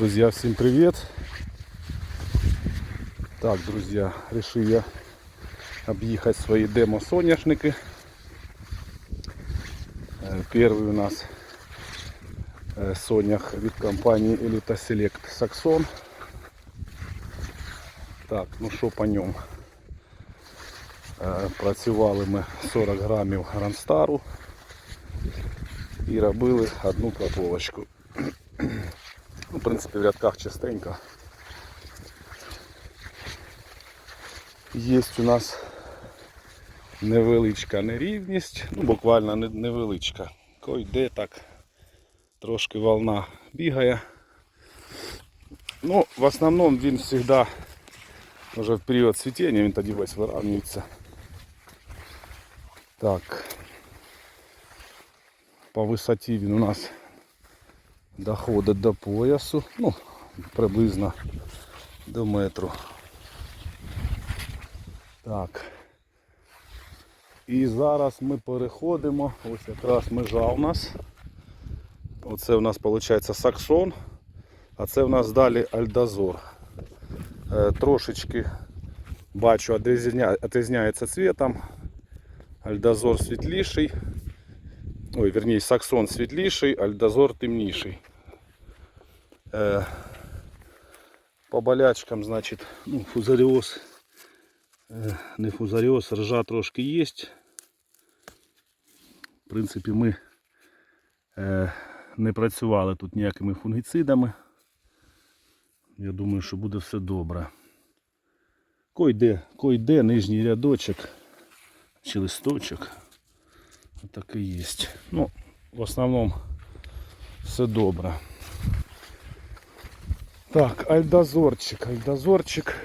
Друзья, всем привет! Так, друзья, решил я объехать свои демо-соняшники. Э, Первый у нас э, сонях від компанії Elita Select Saxon. Так, ну що по ньому? Е, Працювали ми 40 грамів Грандстару і робили одну прополочку. Ну, в принципі, в рядках частенько. Є у нас невеличка нерівність, ну буквально не- невеличка. Койде так трошки волна бігає. Ну, в основному він завжди вже в період цвітіння, він тоді весь виравнюється. Так. По висоті він у нас доходить до поясу, ну, приблизно до метру. Так. І зараз ми переходимо, ось якраз межа у нас. Оце у нас виходить саксон, а це у нас далі альдозор. Е, трошечки бачу отрізняється цветом. Альдозор світліший. Ой, вернее, саксон світліший, альдозор темніший. Е, по болячкам, значить, ну, фузаріоз, е, не фузаріоз, ржа трошки є. В принципі, ми е, не працювали тут ніякими фунгіцидами. Я думаю, що буде все добре. Койде, койде нижній рядочок чи листочок. Так і є. Ну, в основному все добре. Так, альдозорчик, альдозорчик.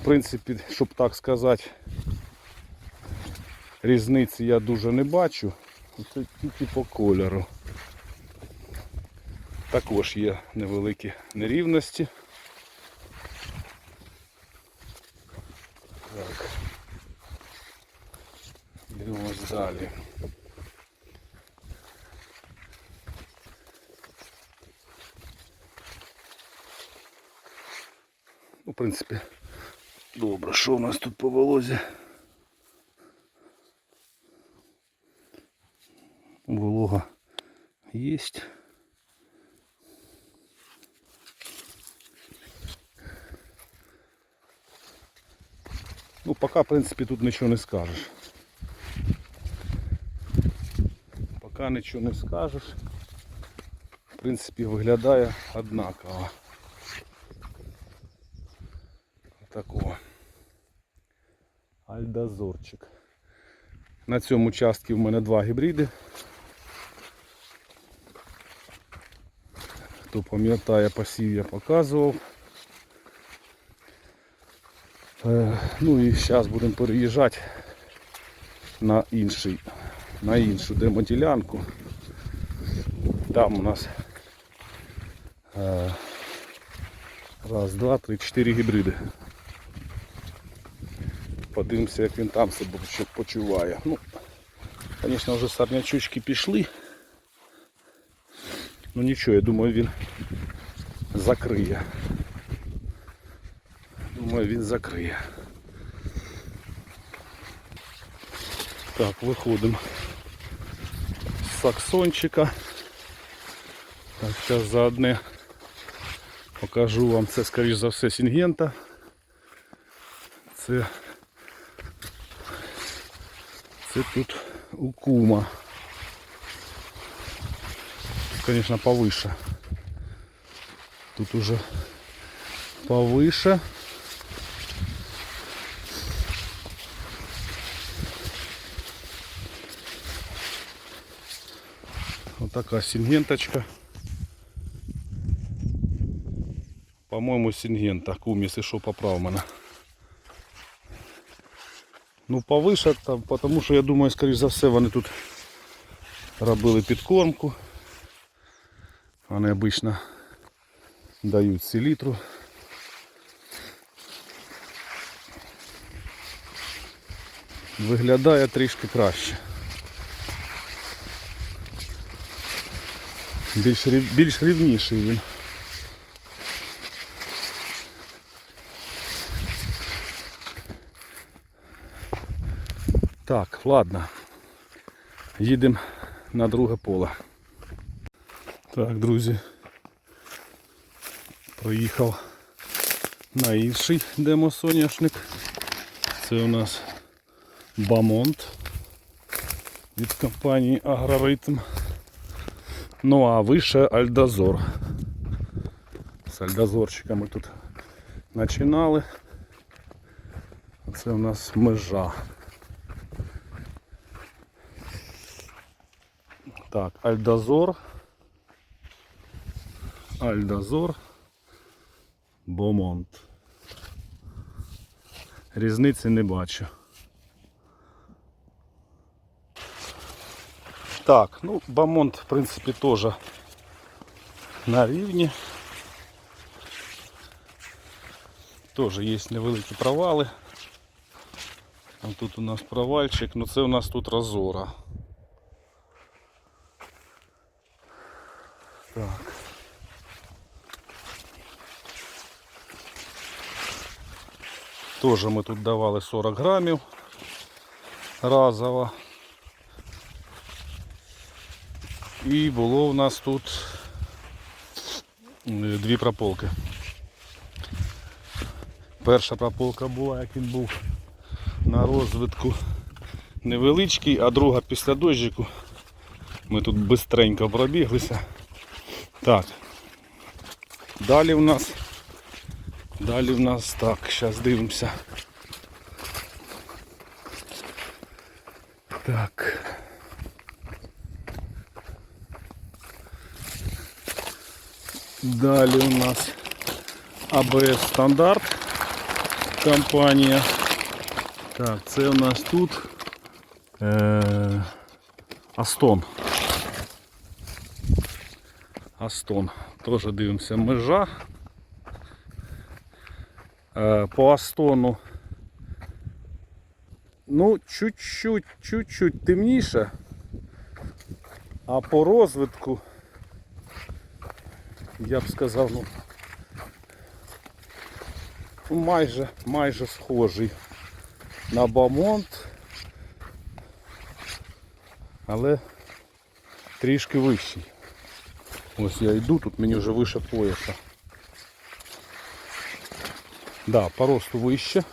В принципі, щоб так сказати, різниці я дуже не бачу. Це тільки по кольору. Також є невеликі нерівності. Так. Дивимось далі. Принципі, добре, що у нас тут по волозі? Волога есть. Ну, пока, в принципі, тут нічого не скажеш. Поки нічого не скажеш. В принципі, виглядає однаково. Такого. Альдозорчик. На цьому участку в мене два гібриди. Хто пам'ятає, посів я показував. Е, Ну і зараз будемо переїжджати на інший, на іншу демоділянку. Там у нас е, раз, два, три, чотири гібриди. Подивимося, як він там себе почу- почуває. Ну, звісно, вже сарнячучки пішли. Ну нічого, я думаю, він закриє. Думаю, він закриє. Так, виходимо з саксончика. Так, зараз заодне покажу вам це, скоріш за все, сінгента. Це, це тут у кума. Тут, конечно, повыше. Тут уже повыше. Вот такая сингенточка. По-моему, сингента. Кум, если что, поправ мене. Ну, повыше, там, потому що я думаю, скоріш за все, вони тут робили підкормку. Вони обично дають селітру. Виглядає трішки краще. Більш, більш рівніший він. Так, ладно. Їдемо на друге поле. Так, друзі. Проїхав на інший демосоняшник. Це у нас Бамонт від компанії Агроритм. Ну а вище Альдозор. З альдозорчиками тут починали. Це у нас межа. Так, Альдозор. Альдозор. Бомонт. Різниці не бачу. Так, ну, Бамонт, в принципі, теж на рівні. Теж є невеликі провали. А тут у нас провальчик, ну це у нас тут розора. Теж ми тут давали 40 грамів разово. І було у нас тут дві прополки. Перша прополка була, як він був на розвитку невеличкий, а друга після дощику. Ми тут бистренько пробіглися. Так. Далі в нас. Далі в нас так, зараз дивимося. Так. Далі у нас АБС стандарт компанія. Так, це у нас тут е, Астон. Астон. Теж дивимося межа. Е, по Астону. Ну, чуть-чуть, чуть-чуть темніше. А по розвитку я б сказав, ну ну, майже, майже схожий на Бамонт, але трішки вищий. Ось я йду, тут мені вже вище пояса. Да, по росту вище.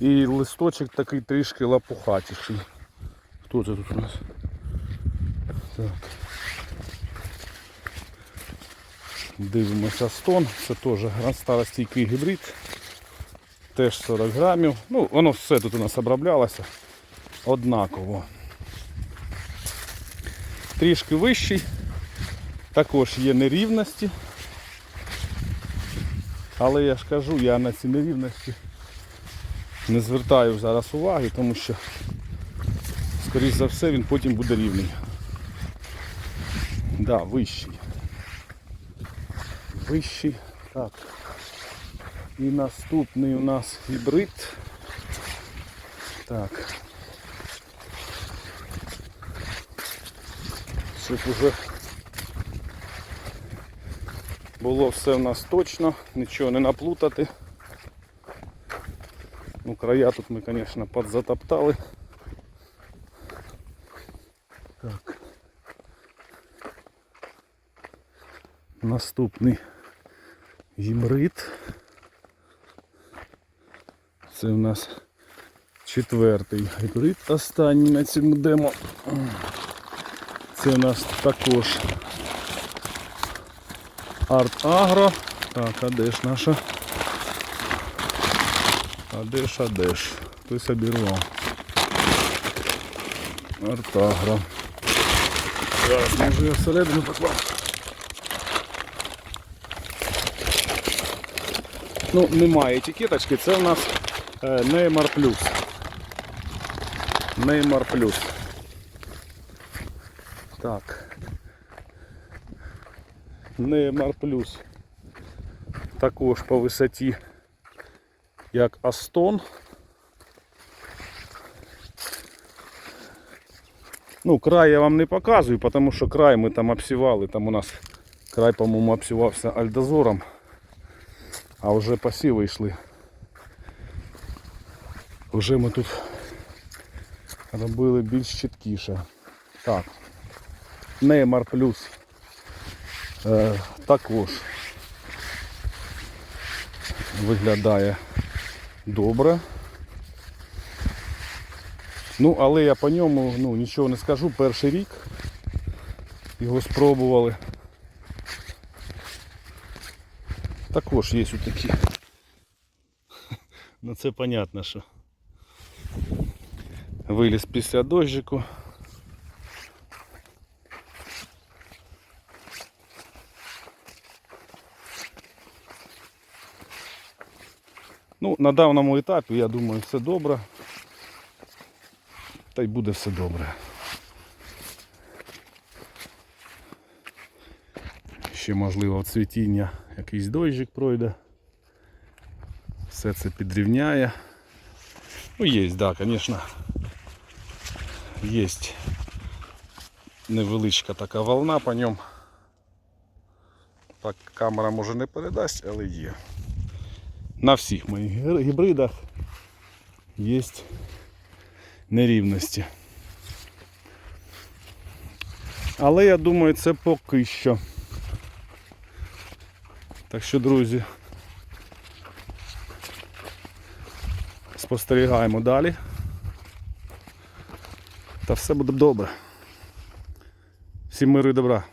І листочок такий трішки лапухатіший. Хто це тут у нас? Так. Дивимося стон, це теж старостійкий гібрид. Теж 40 грамів. Ну, воно все тут у нас оброблялося однаково. Трішки вищий, також є нерівності. Але я ж кажу, я на ці нерівності не звертаю зараз уваги, тому що, скоріш за все, він потім буде рівний. Да, вищий. Вищий. Так. І наступний у нас гібрид. Так. Щоб уже було все в нас точно, нічого не наплутати. Ну, края тут ми, звісно, подзатоптали. Так. Наступний гімрид. Це у нас четвертий гібрид останній на цьому демо. Це у нас також Арт Агро. Так, а де ж наша? А де ж, а де ж? Хтось обірвав. Арт Агро. Зараз, може я всередину поклав. Ну, немає етикеточки, це у нас Neymar Plus. Neymar Plus. Так. Neymar Plus. Також по висоті, як Астон. Ну, край я вам не показую, тому що край ми там обсівали, там у нас край, по-моєму, обсівався альдозором. А вже посіви йшли Вже ми тут робили більш чіткіше. Так. Неймар плюс також виглядає добре. Ну, але я по ньому ну, нічого не скажу. Перший рік його спробували. Також є такі. Ну це понятно, що виліз після дощику. Ну, на даному етапі, я думаю, все добре. Та й буде все добре. Ще можливо в цвітіння якийсь дощик пройде. Все це підрівняє. Ну, є, да, звісно. Є невеличка така волна по ньому. Так камера може не передасть, але є. На всіх моїх гібридах є нерівності. Але я думаю, це поки що. Так що, друзі, спостерігаємо далі. Та все буде добре. Всім миру і добра.